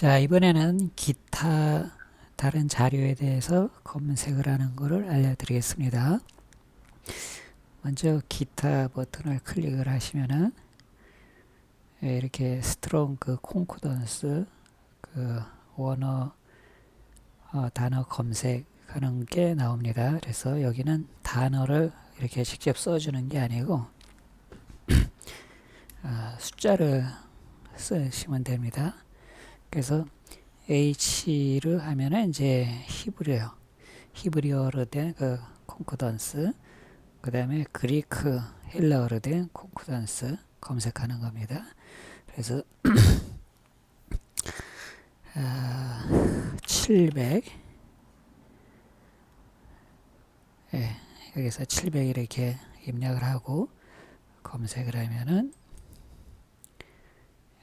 자, 이번에는 기타 다른 자료에 대해서 검색을 하는 것을 알려드리겠습니다. 먼저 기타 버튼을 클릭을 하시면은 예, 이렇게 스트롱 그 콘코던스 그 원어 어, 단어 검색하는 게 나옵니다. 그래서 여기는 단어를 이렇게 직접 써주는 게 아니고 아, 숫자를 쓰시면 됩니다. 그래서 H를 하면은 이제 히브리어, 히브리어로 된 그 콘코던스, 그 다음에 그리크, 헬라어로 된 콘코던스 검색하는 겁니다. 그래서 아, 700 예, 여기서 700 이렇게 입력을 하고 검색을 하면은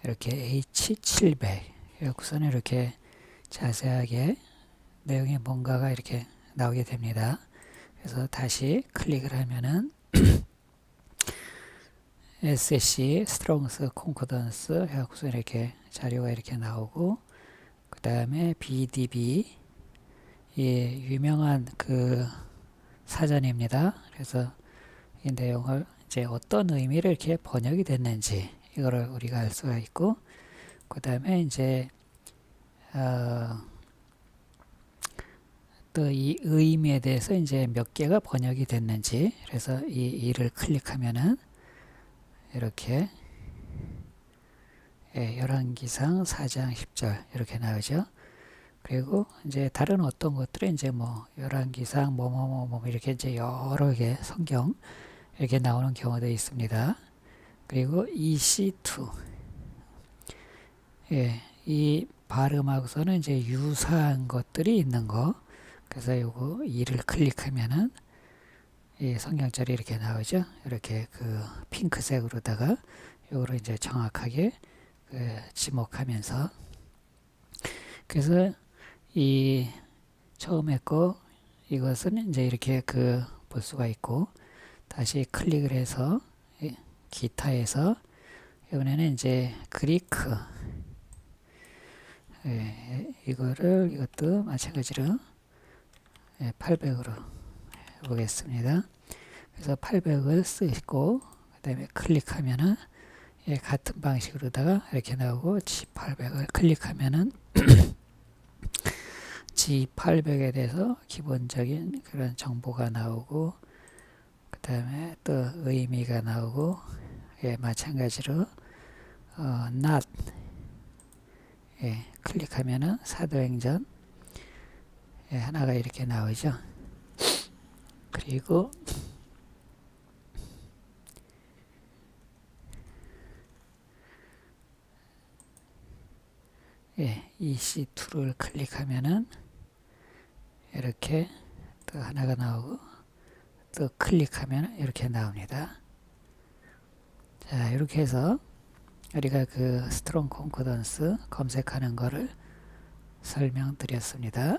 이렇게 H700 여기서는 이렇게 자세하게 내용이 뭔가가 이렇게 나오게 됩니다. 그래서 다시 클릭을 하면은 SC 스트롱스 콘코던스 해갖고서 이렇게 자료가 이렇게 나오고 그 다음에 BDB 예, 유명한 그 사전입니다. 그래서 이 내용을 이제 어떤 의미를 이렇게 번역이 됐는지 이거를 우리가 알 수가 있고 그 다음에 이제 어, 또이 의미에 대해서 이제 몇 개가 번역이 됐는지 그래서 이 이를 클릭하면은 이렇게 예, 열왕기상 4장 10절 이렇게 나오죠. 그리고 이제 다른 어떤 것들은 이제 뭐 열왕기상 뭐뭐뭐 뭐 이렇게 이제 여러 개 성경 이렇게 나오는 경우도 있습니다. 그리고 EC2 예, 이 발음하고서는 이제 유사한 것들이 있는 거. 그래서 요거 이를 클릭하면은 이 성경절이 이렇게 나오죠. 이렇게 그 핑크색으로다가 요거를 이제 정확하게 그 지목하면서 그래서 이 처음에 거 이것은 이제 이렇게 그 볼 수가 있고 다시 클릭을 해서 기타에서 이번에는 이제 그리크 예, 이거를 이것도 마찬가지로 예, 800으로 해보겠습니다. 그래서 800을 쓰시고 그 다음에 클릭하면은 예, 같은 방식으로다가 이렇게 나오고 G800을 클릭하면은 G800에 대해서 기본적인 그런 정보가 나오고 그 다음에 또 의미가 나오고 예, 마찬가지로 어, not 예, 클릭하면은 사도행전 예, 하나가 이렇게 나오죠. 그리고 예, EC2를 클릭하면은 이렇게 또 하나가 나오고 또 클릭하면 이렇게 나옵니다. 자, 이렇게 해서 우리가 그 스트롱 콘코던스 검색하는 거를 설명드렸습니다.